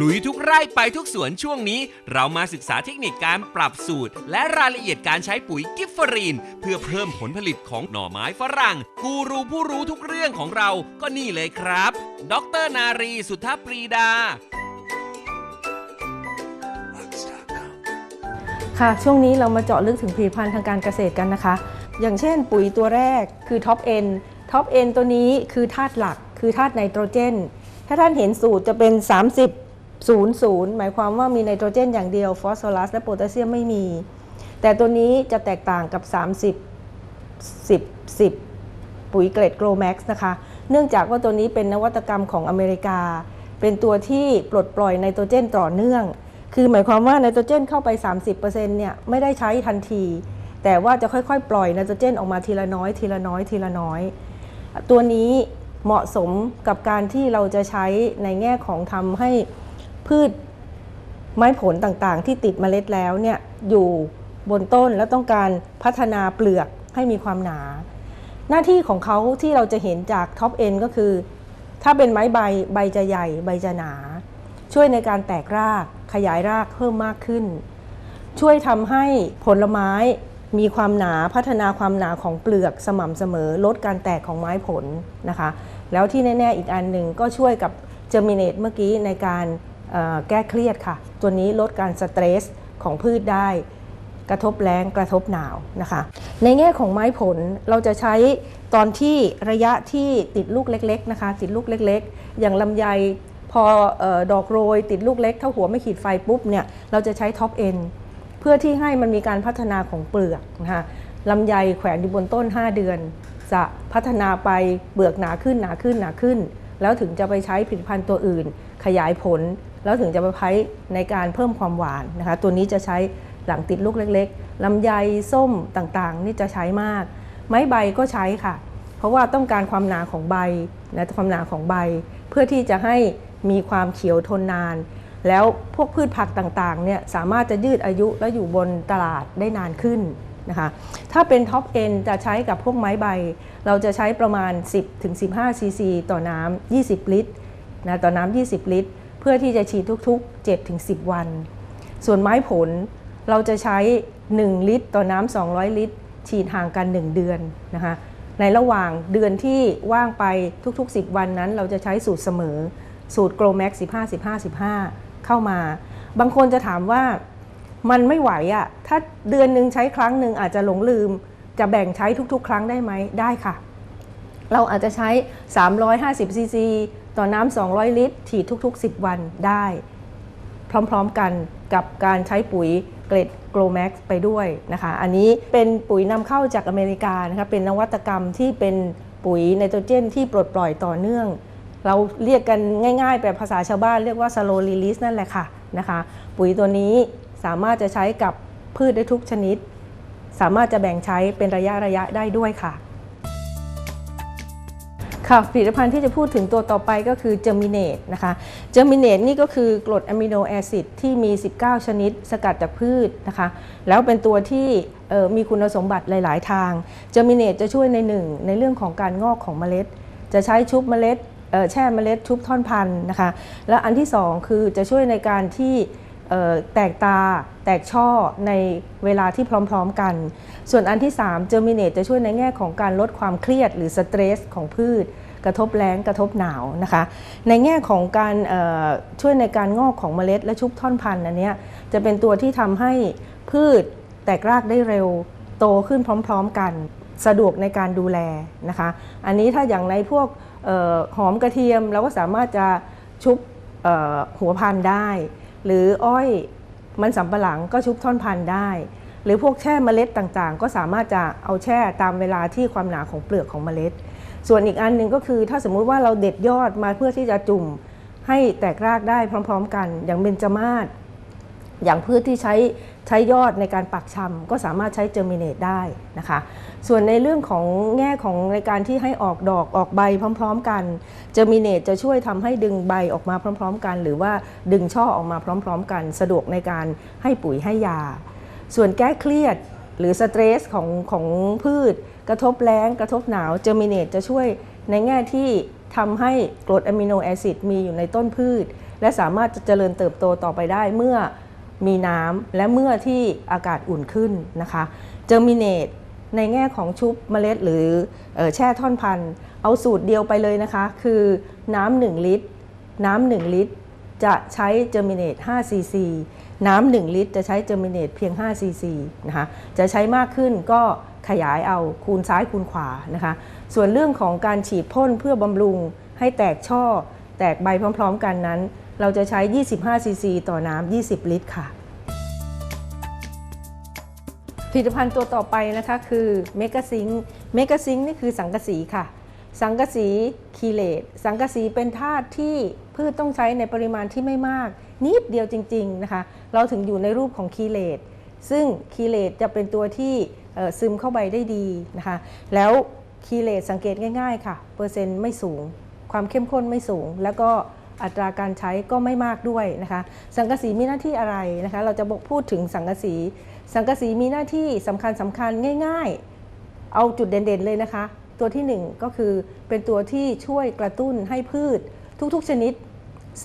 ลุยทุกไร่ไปทุกสวนช่วงนี้ เรามาศึกษาเทคนิคการปรับสูตร และรายละเอียดการใช้ปุ๋ยกิฟฟรีน เพื่อเพิ่มผลผลิตของหน่อไม้ฝรั่ง กูรูผู้รู้ทุกเรื่องของเราก็นี่เลยครับ ดรนารีสุทธปรีดา ค่ะ ช่วงนี้เรามาเจาะลึกถึงผลิตภัณฑ์ทางการเกษตรกันนะคะ อย่างเช่นปุ๋ยตัวแรกคือท็อปเอ็นท็อปเอ็นตัวนี้คือธาตุหลัก คือธาตุไนโตรเจน ถ้าท่านเห็นสูตรจะเป็น 30 00หมายความว่ามีไนโตรเจนอย่างเดียวฟอสฟอรัสและโพแทสเซียมไม่มี แต่ตัวนี้จะแตกต่างกับ 30 10 10 ปุ๋ยเกรดโกลแม็กซ์นะคะ เนื่องจากว่าตัวนี้เป็นนวัตกรรมของอเมริกา เป็นตัวที่ปลดปล่อยไนโตรเจนต่อเนื่อง คือหมายความว่าไนโตรเจนเข้าไป 30%เนี่ยไม่ได้ใช้ทันที แต่ว่าจะค่อยๆ ปล่อยไนโตรเจนออกมาทีละน้อย ทีละน้อยทีละน้อย ตัวนี้เหมาะสมกับการที่เราจะใช้ในแง่ของทำให้ พืชไม้ผลต่างๆ ที่ติดเมล็ดแล้วเนี่ยอยู่บนต้นแล้วต้องการพัฒนาเปลือกให้มีความหนา หน้าที่ของเขาที่เราจะเห็นจากท็อปเอ็นก็คือ ถ้าเป็นไม้ใบใบจะใหญ่ใบจะหนา ช่วยในการแตกรากขยายรากเพิ่มมากขึ้น ช่วยทำให้ผลไม้มีความหนาพัฒนาความหนาของเปลือกสม่ำเสมอ ลดการแตกของไม้ผลนะคะ แล้วที่แน่ ๆ อีกอันหนึ่งก็ช่วยกับเจอร์มิเนตเมื่อกี้ในการ แก้เครียดค่ะ ตัวนี้ลดการสเตรสของพืชได้ กระทบแรงกระทบหนาวนะคะ ในแง่ของไม้ผลเราจะใช้ตอนที่ระยะที่ติดลูกเล็กๆนะคะติดลูกเล็กๆ อย่างลำไยพอออดอกโรย ติดลูกเล็กเท่าหัวไม่ขีดไฟปุ๊บเนี่ยเราจะใช้ท็อปเอ็นเพื่อที่ให้มันมีการพัฒนาของเปลือกนะคะลำไยแขวนอยู่บนต้น 5 เดือน จะพัฒนาไปเปลือกหนาขึ้นหนาขึ้นหนาขึ้น แล้วถึงจะไปใช้ผลิตภัณฑ์ตัวอื่น ขยายผล แล้วถึงจะไปใช้ในการเพิ่มความหวานนะคะ ตัวนี้จะใช้หลังติดลูกเล็กๆลำไยส้มต่างๆ นี่จะใช้มาก ไม้ใบก็ใช้ค่ะ เพราะว่าต้องการความหนาของใบนะความหนาของใบ เพื่อที่จะให้มีความเขียวทนนาน แล้วพวกพืชผักต่างๆเนี่ยสามารถจะยืดอายุและอยู่บนตลาดได้นานขึ้นนะคะถ้าเป็นท็อปเอนจะใช้กับพวกไม้ใบ เราจะใช้ประมาณ 10-15ซีซีต่อน้ำ20 ลิตรนะต่อน้ำ20 ลิตร พื่อที่จะฉีดทุกๆ7-10 วัน ส่วนไม้ผลเราจะใช้ 1 ลิตร ต่อน้ำ200 ลิตร ฉีดห่างกัน 1 เดือนนะคะในระหว่างเดือนที่ว่างไปทุก ๆ 10 วันนั้น เราจะใช้สูตรเสมอ สูตร Grow Max 15 15 15 เข้ามา บางคนจะถามว่ามันไม่ไหวอะถ้าเดือนหนึ่งใช้ครั้งหนึ่งอาจจะหลงลืม จะแบ่งใช้ทุก ๆ ครั้งได้ไหมได้ค่ะ เราอาจจะใช้ 350ซีซี ต่อน้ำ200 ลิตร ฉีดทุก ๆ 10 วันได้ พร้อมๆกันกับการใช้ปุ๋ยเกรด Grow Max ไปด้วยนะคะ อันนี้เป็นปุ๋ยนำเข้าจากอเมริกานะคะเป็นนวัตกรรมที่เป็นปุ๋ยไนโตรเจนที่ปลดปล่อยต่อเนื่อง เราเรียกกันง่ายๆ แบบภาษาชาวบ้านเรียกว่า slow release นั่นแหละค่ะนะคะ ปุ๋ยตัวนี้สามารถจะใช้กับพืชได้ทุกชนิด สามารถจะแบ่งใช้เป็นระยะระยะได้ด้วยค่ะ ค่ะผลิตภัณฑ์ที่จะพูดถึงตัวต่อไปก็คือเจอร์มิเนตนะคะเจอร์มิเนตนี่ก็คือกรดอะมิโนแอซิดที่มี 19 ชนิดสกัดจากพืชนะคะ แล้วเป็นตัวที่มีคุณสมบัติหลาย ๆ ทางเจอร์มิเนตจะช่วยในหนึ่งในเรื่องของการงอกของเมล็ด จะใช้ชุบเมล็ดแช่เมล็ดชุบท่อนพันธุ์นะคะ และอันที่สองคือจะช่วยในการที่ แตกตาแตกช่อในเวลาที่พร้อมๆกัน ส่วนอันที่3 Germinate จะช่วยในแง่ของการลดความเครียดหรือสเตรสของพืช กระทบแรงกระทบหนาวนะคะ ในแง่ของการช่วยในการงอกของเมล็ดและชุบท่อนพันธุ์อันนี้จะเป็นตัวที่ทำให้พืชแตกรากได้เร็วโตขึ้นพร้อมๆกันสะดวกในการดูแลนะคะ อันนี้ถ้าอย่างในพวกออหอมกระเทียมเราก็สามารถจะชุบหัวพันธุ์ได้ หรืออ้อยมันสำปะหลังก็ชุบท่อนพันธุ์ได้ หรือพวกแช่เมล็ดต่างๆ ก็สามารถจะเอาแช่ตามเวลาที่ความหนาของเปลือกของเมล็ด ส่วนอีกอันหนึ่งก็คือถ้าสมมุติว่าเราเด็ดยอดมาเพื่อที่จะจุ่มให้แตกรากได้พร้อม ๆ กัน อย่างเบญจมาศอย่างพืชที่ใช้ ใช้ยอดในการปักชำก็สามารถใช้เจอร์มิเนตได้นะคะ ส่วนในเรื่องของแง่ของในการที่ให้ออกดอกออกใบพร้อม ๆ กันเจอร์มิเนตจะช่วยทำให้ดึงใบออกมาพร้อม ๆ กัน หรือว่าดึงช่อออกมาพร้อม ๆ กัน สะดวกในการให้ปุ๋ยให้ยา ส่วนแก้เครียดหรือสเตรสของของพืช กระทบแล้งกระทบหนาวเจอร์มิเนตจะช่วยในแง่ที่ทำให้กรดอะมิโนแอซิดมีอยู่ในต้นพืช และสามารถจะเจริญเติบโตต่อไปได้เมื่อ มีน้ำและเมื่อที่อากาศอุ่นขึ้นนะคะเจอร์มิเนตในแง่ของชุบเมล็ดหรือออแช่ท่อนพันธุ์เอาสูตรเดียวไปเลยนะคะ คือน้ำ1ลิตร น้ำ1ลิตร จะใช้เจอร์มิเนต5ซีซีน้ำ1ลิตร จะใช้เจอร์มิเนตเพียง5ซีซีนะคะจะใช้มากขึ้นก็ขยายเอาคูณซ้ายคูณขวานะคะ ส่วนเรื่องของการฉีดพ่นเพื่อบำรุงให้แตกช่อ แตกใบพร้อม ๆ กันนั้น เราจะใช้ 25 ซีซีต่อน้ำ 20 ลิตรค่ะ ผลิตภัณฑ์ตัวต่อไปนะคะคือเมก a ซิงเมก a ซิงนี่คือสังกะสีค่ะ สังกะสีคีเลตสังกะสีเป็นธาตุที่พืชต้องใช้ในปริมาณที่ไม่มาก นิดเดียวจริง ๆนะคะ เราถึงอยู่ในรูปของคีเลตซึ่งคีเลตจะเป็นตัวที่ซึมเข้าไปได้ดีนะคะ แล้วคีเลตสังเกตง่าย ๆ ค่ะ เปอร์เซ็นต์ไม่สูง ความเข้มข้นไม่สูงแล้วก็ อัตราการใช้ก็ไม่มากด้วยนะคะ สังกะสีมีหน้าที่อะไรนะคะ เราจะบอกพูดถึงสังกะสี สังกะสีมีหน้าที่สำคัญสำคัญง่าย ๆ เอาจุดเด่นๆเลยนะคะ ตัวที่ 1 ก็คือเป็นตัวที่ช่วยกระตุ้นให้พืช ทุกๆชนิด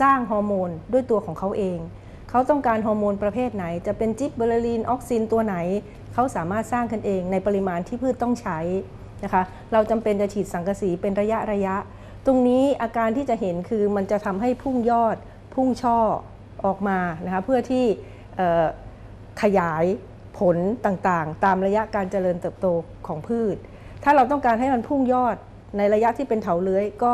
สร้างฮอร์โมนด้วยตัวของเขาเอง เขาต้องการฮอร์โมนประเภทไหน จะเป็นจิบเบอร์ลีนออกซินตัวไหน เขาสามารถสร้างกันเองในปริมาณที่พืชต้องใช้นะคะ เราจำเป็นจะฉีดสังกะสีเป็นระยะระยะ ตรงนี้อาการที่จะเห็นคือมันจะทำให้พุ่งยอดพุ่งช่อออกมานะคะเพื่อที่ขยายผลต่างๆ ตามระยะการเจริญเติบโตของพืช ถ้าเราต้องการให้มันพุ่งยอดในระยะที่เป็นเถาเลื้อย ก็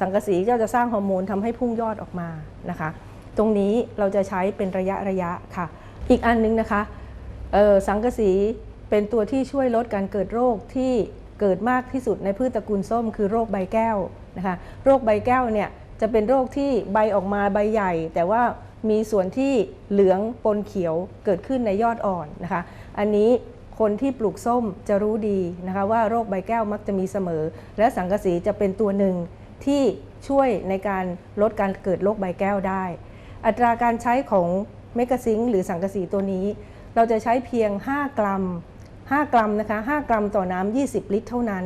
สังกะสีก็จะสร้างฮอร์โมนทำให้พุ่งยอดออกมานะคะ ตรงนี้เราจะใช้เป็นระยะระยะค่ะ อีกอันนึงนะคะสังกะสีเป็นตัวที่ช่วยลดการเกิดโรคที่เกิดมากที่สุดในพืชตระกูลส้ม คือโรคใบแก้ว นะคะโรคใบแก้วเนี่ยจะเป็นโรคที่ใบออกมาใบใหญ่ แต่ว่ามีส่วนที่เหลืองปนเขียวเกิดขึ้นในยอดอ่อนนะคะ อันนี้คนที่ปลูกส้มจะรู้ดีนะคะว่าโรคใบแก้วมักจะมีเสมอ และสังกะสีจะเป็นตัวหนึ่งที่ช่วยในการลดการเกิดโรคใบแก้วได้ อัตราการใช้ของเมกะซิงหรือสังกะสีตัวนี้ เราจะใช้เพียง 5 กรัม 5 กรัมนะคะ5กรัมต่อน้ำ20 ลิตรเท่านั้น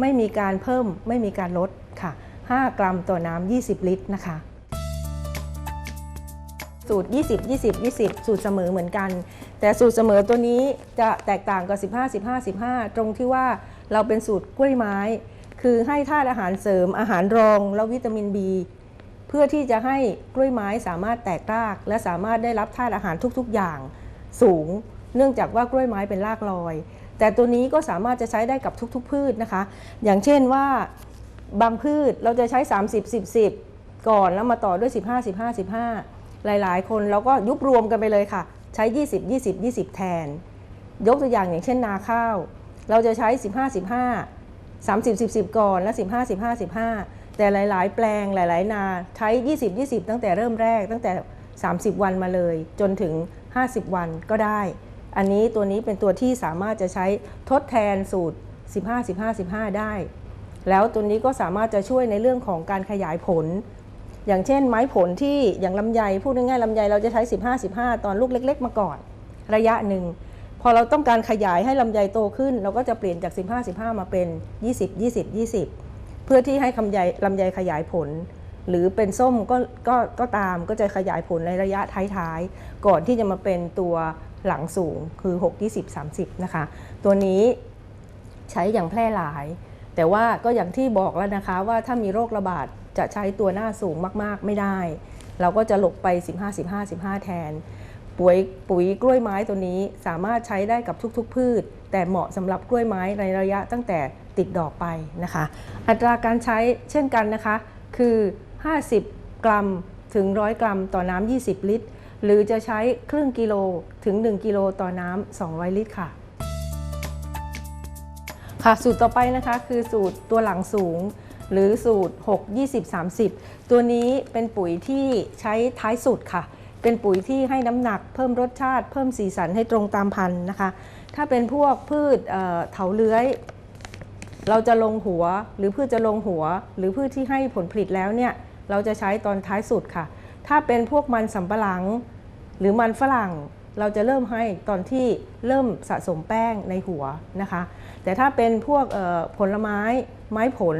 ไม่มีการเพิ่มไม่มีการลดค่ะ 5 กรัมต่อน้ำ20 ลิตรนะคะ สูตร 20 20 20 สูตรเสมอเหมือนกัน แต่สูตรเสมอตัวนี้จะแตกต่างกับ 15 15 15 ตรงที่ว่าเราเป็นสูตรกล้วยไม้ คือให้ธาตุอาหารเสริมอาหารรองแล้ววิตามิน B เพื่อที่จะให้กล้วยไม้สามารถแตกราก และสามารถได้รับธาตุอาหารทุกๆอย่างสูง เนื่องจากว่ากล้วยไม้เป็นรากลอย แต่ตัวนี้ก็สามารถจะใช้ได้กับทุก ๆ พืชนะคะ อย่างเช่นว่าบางพืชเราจะใช้ 30 10 10 ก่อนแล้วมาต่อด้วย 15 15 15 หลาย ๆ คนเราก็ยุบรวมกันไปเลยค่ะ ใช้ 20 20 20 แทน ยกตัวอย่างอย่างเช่นนาข้าว เราจะใช้ 15 15 30 10 10 ก่อนและ15 15 15 แต่หลาย ๆ แปลงหลาย ๆ นาใช้ 20 20 ตั้งแต่เริ่มแรกตั้งแต่ 30 วันมาเลย จนถึง 50 วันก็ได้ อันนี้ตัวนี้เป็นตัวที่สามารถจะใช้ทดแทนสูตร 15 15 15 ได้ แล้วตัวนี้ก็สามารถจะช่วยในเรื่องของการขยายผล อย่างเช่น ไม้ผลที่อย่างลำไยพูดง่ายๆลำไยเราจะใช้ 15 15 ตอนลูกเล็ก ๆ มาก่อน ระยะหนึ่งพอเราต้องการขยายให้ลำไยโตขึ้น เราก็จะเปลี่ยนจาก 15 15 มาเป็น 20 20 20 เพื่อที่ให้ลำไยลำไยขยายผล หรือเป็นส้มก็ก็ก็ตามก็จะขยายผลในระยะท้ายๆ ก่อนที่จะมาเป็นตัว หลังสูงคือ 6 20 30 นะคะ ตัวนี้ใช้อย่างแพร่หลาย แต่ว่าก็อย่างที่บอกแล้วนะคะว่าถ้ามีโรคระบาดจะใช้ตัวหน้าสูงมากๆไม่ได้ เราก็จะหลบไป 15 15 15 แทน ปุ๋ยปุ๋ยกล้วยไม้ตัวนี้สามารถใช้ได้กับทุกๆ พืช แต่เหมาะสำหรับกล้วยไม้ในระยะตั้งแต่ติดดอกไปนะคะ อัตราการใช้เช่นกันนะคะคือ 50 กรัมถึง 100 กรัมต่อน้ำ20 ลิตร หรือจะใช้ครึ่งกิโลถึง 1 กิโลต่อน้ำ200 ลิตรค่ะ ค่ะสูตรต่อไปนะคะคือสูตรตัวหลังสูง หรือสูตร 6 20 30 ตัวนี้เป็นปุ๋ยที่ใช้ท้ายสุดค่ะ เป็นปุ๋ยที่ให้น้ำหนักเพิ่มรสชาติ เพิ่มสีสันให้ตรงตามพันธุ์นะคะ ถ้าเป็นพวกพืชเเถาเลื้อยเราจะลงหัวหรือพืชจะลงหัว หรือพืชที่ให้ผลผลิตแล้วเนี่ยเราจะใช้ตอนท้ายสุดค่ะ ถ้าเป็นพวกมันสำปะหลัง หรือมันฝรั่งเราจะเริ่มให้ตอนที่เริ่มสะสมแป้งในหัวนะคะ แต่ถ้าเป็นพวกผลไม้ไม้ผล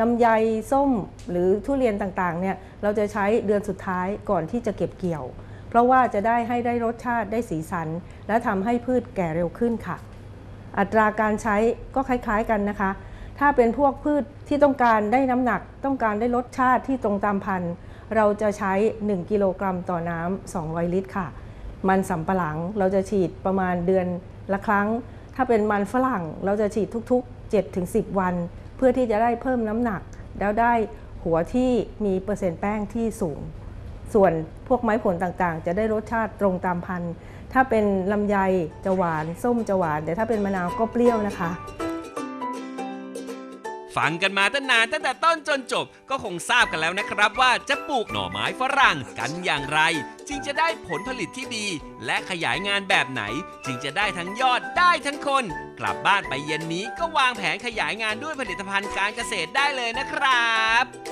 ลำไยส้มหรือทุเรียนต่างๆเนี่ยเราจะใช้เดือนสุดท้ายก่อนที่จะเก็บเกี่ยว เพราะว่าจะได้ให้ได้รสชาติได้สีสัน และทำให้พืชแก่เร็วขึ้นค่ะ อัตราการใช้ก็คล้ายๆกันนะคะ ถ้าเป็นพวกพืชที่ต้องการได้น้ำหนัก ต้องการได้รสชาติที่ตรงตามพันธุ์ เราจะใช้ 1 กิโลกรัมต่อน้ำ200 ลิตรค่ะ มันสำปะหลังเราจะฉีดประมาณเดือนละครั้ง ถ้าเป็นมันฝรั่งเราจะฉีดทุกๆ 7-10 วัน เพื่อที่จะได้เพิ่มน้ำหนัก แล้วได้หัวที่มีเปอร์เซ็นต์แป้งที่สูง ส่วนพวกไม้ผลต่างๆ จะได้รสชาติตรงตามพันธุ์ถ้าเป็นลำไยจะหวาน ส้มจะหวาน แต่ถ้าเป็นมะนาวก็เปรี้ยวนะคะ ฟังกันมาตั้งนานตั้งแต่ต้นจนจบ ก็คงทราบกันแล้วนะครับว่าจะปลูกหน่อไม้ฝรั่งกันอย่างไร จึงจะได้ผลผลิตที่ดี และขยายงานแบบไหน จึงจะได้ทั้งยอดได้ทั้งคน กลับบ้านไปเย็นนี้ก็วางแผนขยายงานด้วยผลิตภัณฑ์การเกษตรได้เลยนะครับ